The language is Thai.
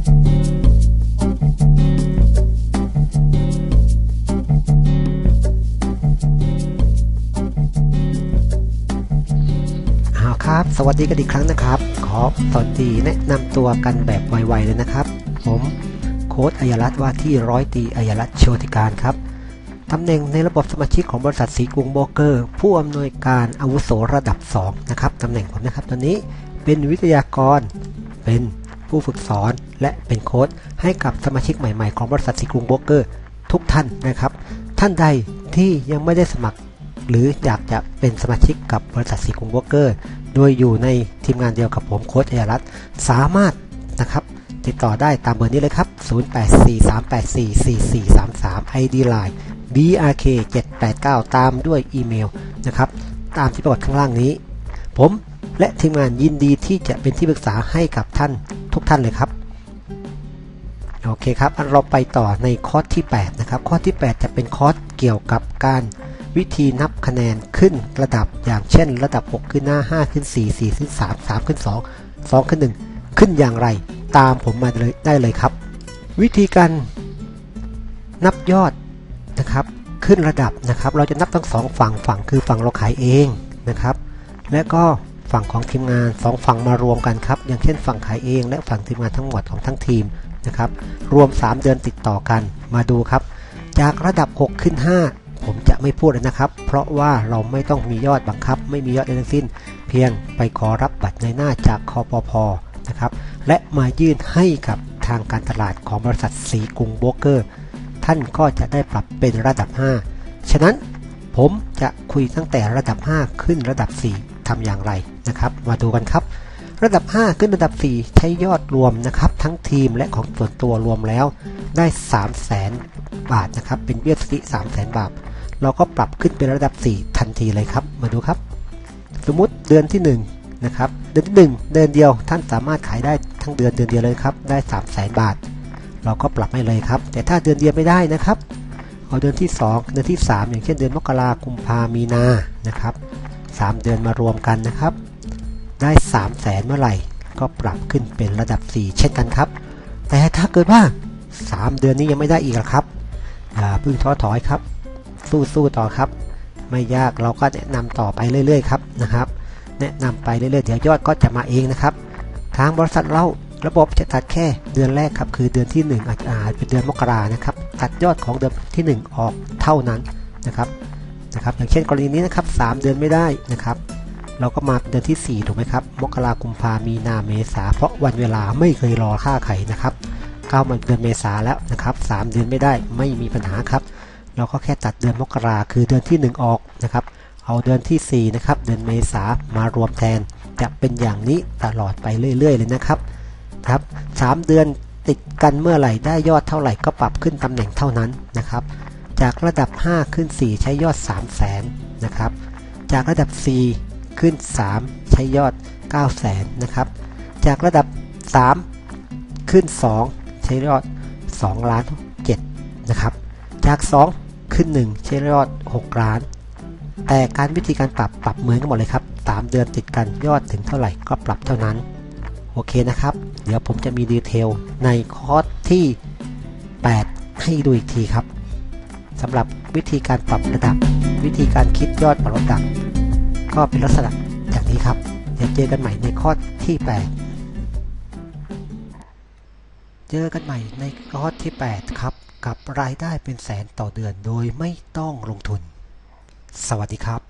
เอาครับสวัสดีกันอีกครั้งนะครับ ขอสวัสดีแนะนำตัวกันแบบไวๆเลยนะครับ ผมโค้ดอัยรัตน์ว่าที่ร้อยตีอัยรัตน์โชติการครับตำแหน่งในระบบสมาชิกของบริษัทสีกรุงโบรกเกอร์ ผู้อำนวยการอาวุโสระดับ 2 นะครับตำแหน่งผมนะครับ ตอนนี้เป็นวิทยากรเป็น ผู้ฝึกสอน และเป็นโค้ดให้กับสมาชิกใหม่ๆ ของบริษัทสีกรุงโบรกเกอร์ทุกท่านนะครับ ท่านใดที่ยังไม่ได้สมัคร หรืออยากจะเป็นสมาชิกกับบริษัทสีกรุงโบรกเกอร์ โดยอยู่ในทีมงานเดียวกับผมโค้ชเอยรัตน์สามารถนะครับติดต่อได้ตามเบอร์นี้เลยครับ 0843844433 ID Line brk789 ตามด้วยอีเมลนะครับ ตามที่ปรากฏข้างล่างนี้ ผม และทีมงานยินดีที่จะเป็นที่ปรึกษาให้กับท่านทุกท่านเลยครับโอเคครับเราไปต่อในคอร์สที่ 8 นะครับ คอร์สที่ 8 จะเป็นคอร์สเกี่ยวกับการวิธีนับคะแนนขึ้นระดับอย่างเช่น ระดับ 6 ขึ้นหน้า5ขึ้น 4 4 ขึ้น 3 3 ขึ้น 2 2 ขึ้น 1 ขึ้นอย่างไร ตามผมมาเลยได้เลยครับ วิธีการนับยอดนะครับ ขึ้นระดับนะครับ เราจะนับทั้งสองฝั่งฝั่งคือฝั่งเราขายเองนะครับ และก็ ฝั่งของทีมงานสองฝั่งมารวมกันครับ อย่างเช่นฝั่งขายเอง และฝั่งทีมงานทั้งหมดของทั้งทีมนะครับ รวม 3 เดือนติดต่อกัน มาดูครับ จากระดับ 6 ขึ้น 5 ผมจะไม่พูดนะครับ เพราะว่าเราไม่ต้องมียอดบังคับ ไม่มียอดใดทั้งสิ้น เพียงไปขอรับบัตรในหน้าจากคอปพนะครับ และมายื่นให้กับทางการตลาดของบริษัทสีกรุงโบรกเกอร์ ท่านก็จะได้ปรับเป็นระดับ 5 ฉะนั้นผมจะคุยตั้งแต่ระดับ 5 ขึ้นระดับ 4ทำอย่างไร นะครับ มาดูกันครับ ระดับ 5 ขึ้นระดับ 4 ใช้ยอดรวมนะครับ ทั้งทีมและของส่วนตัวรวมแล้วได้ 3 0 0แสนบาทนะครับ เป็นเบี้ยสุทธิ3 0 0แสนบาท เราก็ปรับขึ้นเป็นระดับ 4 ทันทีเลยครับ มาดูครับ สมมุติเดือนที่ 1 นะครับ เดือนที่ 1 เดือนเดียวท่านสามารถขายได้ทั้งเดือนเดือนเดียวเลยครับ ได้ 3 0 0แสนบาท เราก็ปรับให้เลยครับ แต่ถ้าเดือนเดียวไม่ได้นะครับเอาเดือนที่ 2 เดือนที่ 3 อย่างเช่นเดือนมกราคมกุมภามีนานะครับ 3 เดือนมารวมกันนะครับ ได้ 3 0 0แสนเมื่อไหร่ ก็ปรับขึ้นเป็นระดับ 4 เช่นกันครับ แต่ถ้าเกิดว่า 3 เดือนนี้ยังไม่ได้อีกละครับอย่าพิ่งท้อถอยครับ สู้ๆต่อครับ ไม่ยากเราก็แนะนำต่อไปเรื่อยๆครับนะครับ แนะนำไปเรื่อยๆเดี๋ยวยอดก็จะมาเองนะครับ ทางบริษัทเราระบบจะตัดแค่เดือนแรกครับ คือเดือนที่ 1 อาจจะเป็นเดือนมกรานะครับ ตัดยอดของเดือนที่ 1 ออกเท่านั้นนะครับนะครับอย่างเช่นกรณีนี้นะครับ 3 เดือนไม่ได้นะครับ เราก็มาเดือนที่ 4 ถูกไหมครับ มกรากุมภามีนาเมษา เพราะวันเวลาไม่เคยรอค่าไขนะครับเข้ามาเดือนเมษาแล้วนะครับ 3 เดือนไม่ได้ไม่มีปัญหาครับ เราก็แค่ตัดเดือนมกราคือเดือนที่ 1 ออกนะครับ เอาเดือนที่ 4 นะครับ เดือนเมษามารวมแทน จะเป็นอย่างนี้ตลอดไปเรื่อย ๆ เลยนะครับครับ3เดือนติดกันเมื่อไหร่ได้ยอดเท่าไหร่ก็ปรับขึ้นตำแหน่งเท่านั้นนะครับ จากระดับ 5 ขึ้น 4 ใช้ยอด 3 0 0แสนนะครับ จากระดับ 4 ขึ้น 3 ใช้ยอด 9 0 0แสนนะครับ จากระดับ 3 ขึ้น 2 ใช้ยอด2ล้าน7นะครับ จาก 2 ขึ้น 1 ใช้ยอด 6 ล้าน แต่การวิธีการปรับปรับเหมือนกันหมดเลยครับ 3 เดือนติดกันยอดถึงเท่าไหร่ก็ปรับเท่านั้น โอเคนะครับ เดี๋ยวผมจะมีดีเทลในคอร์สที่ 8 ให้ดูอีกทีครับสำหรับวิธีการปรับระดับ วิธีการคิดยอดปรับระดับ ก็เป็นลักษณะอย่างนี้ครับเดี๋ยวเจอกันใหม่ในข้อที่ 8 เจอกันใหม่ในข้อที่ 8 ครับ กับรายได้เป็นแสนต่อเดือนโดยไม่ต้องลงทุน สวัสดีครับ